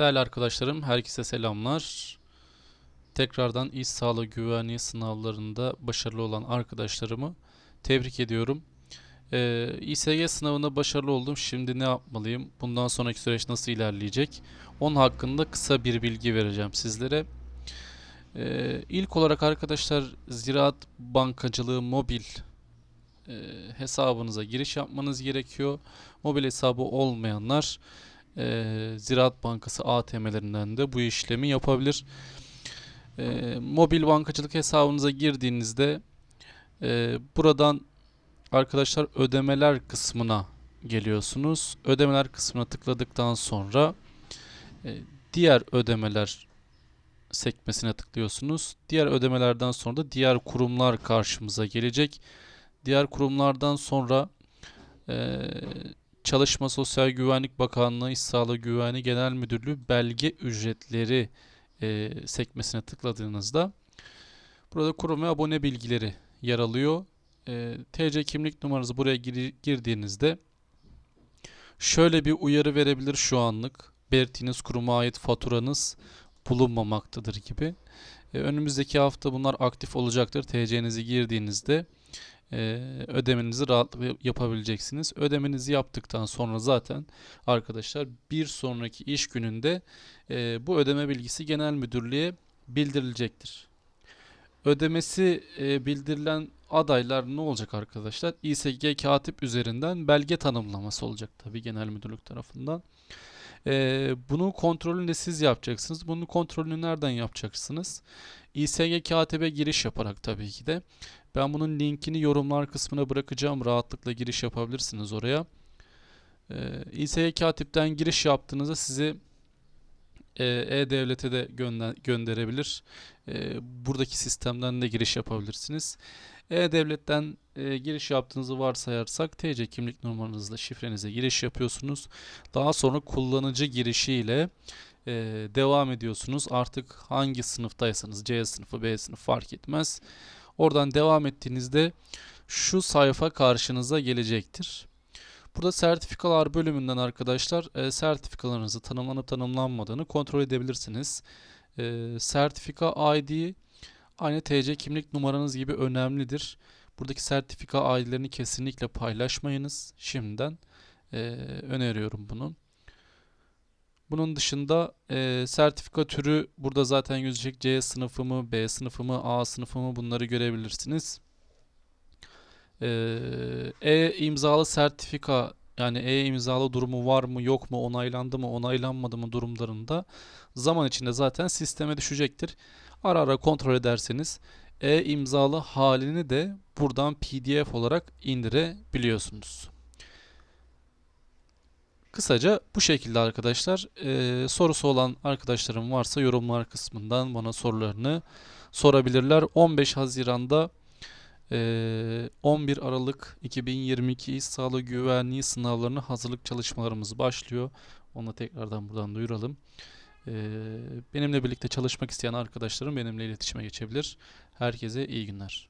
Değerli arkadaşlarım, herkese selamlar. Tekrardan iş sağlığı güvenliği sınavlarında başarılı olan arkadaşlarımı tebrik ediyorum. Ee, İSG sınavında başarılı oldum. Şimdi ne yapmalıyım? Bundan sonraki süreç nasıl ilerleyecek? Onun hakkında kısa bir bilgi vereceğim sizlere. Ee, ilk olarak arkadaşlar Ziraat Bankacılığı mobil e, hesabınıza giriş yapmanız gerekiyor. Mobil hesabı olmayanlar e, Ziraat Bankası ATM'lerinden de bu işlemi yapabilir. E, mobil bankacılık hesabınıza girdiğinizde e, buradan arkadaşlar ödemeler kısmına geliyorsunuz. Ödemeler kısmına tıkladıktan sonra e, diğer ödemeler sekmesine tıklıyorsunuz. Diğer ödemelerden sonra da diğer kurumlar karşımıza gelecek. Diğer kurumlardan sonra Çalışma Sosyal Güvenlik Bakanlığı İş Sağlığı Güvenliği Genel Müdürlüğü belge ücretleri e, sekmesine tıkladığınızda burada kurum ve abone bilgileri yer alıyor. E, TC kimlik numaranızı buraya gir- girdiğinizde şöyle bir uyarı verebilir şu anlık. Belirttiğiniz kuruma ait faturanız bulunmamaktadır gibi. E, önümüzdeki hafta bunlar aktif olacaktır. TC'nizi girdiğinizde e, ödemenizi rahatlıkla yapabileceksiniz. Ödemenizi yaptıktan sonra zaten arkadaşlar bir sonraki iş gününde e, bu ödeme bilgisi genel müdürlüğe bildirilecektir. Ödemesi e, bildirilen adaylar ne olacak arkadaşlar? İSG katip üzerinden belge tanımlaması olacak tabii genel müdürlük tarafından. E, bunun kontrolünü de siz yapacaksınız. Bunun kontrolünü nereden yapacaksınız? İSG katibe giriş yaparak tabii ki de. Ben bunun linkini yorumlar kısmına bırakacağım. Rahatlıkla giriş yapabilirsiniz oraya. Ee, İSG Katip'ten giriş yaptığınızda sizi e, E-Devlet'e de gönder gönderebilir. E, buradaki sistemden de giriş yapabilirsiniz. E-Devlet'ten e, giriş yaptığınızı varsayarsak TC kimlik numaranızla şifrenize giriş yapıyorsunuz. Daha sonra kullanıcı girişiyle e, devam ediyorsunuz. Artık hangi sınıftaysanız C sınıfı, B sınıfı fark etmez. Oradan devam ettiğinizde şu sayfa karşınıza gelecektir. Burada sertifikalar bölümünden arkadaşlar e, sertifikalarınızı tanımlanıp tanımlanmadığını kontrol edebilirsiniz. E, sertifika ID aynı TC kimlik numaranız gibi önemlidir. Buradaki sertifika ID'lerini kesinlikle paylaşmayınız. Şimdiden e, öneriyorum bunu. Bunun dışında e, sertifika türü burada zaten gözecek. C sınıfı mı, B sınıfı mı, A sınıfı mı bunları görebilirsiniz. E, e imzalı sertifika yani E imzalı durumu var mı yok mu onaylandı mı onaylanmadı mı durumlarında zaman içinde zaten sisteme düşecektir. Ara ara kontrol ederseniz E imzalı halini de buradan PDF olarak indirebiliyorsunuz. Kısaca bu şekilde arkadaşlar. Ee, sorusu olan arkadaşlarım varsa yorumlar kısmından bana sorularını sorabilirler. 15 Haziran'da e, 11 Aralık 2022 İş Sağlığı Güvenliği sınavlarına hazırlık çalışmalarımız başlıyor. Onu tekrardan buradan duyuralım. Ee, benimle birlikte çalışmak isteyen arkadaşlarım benimle iletişime geçebilir. Herkese iyi günler.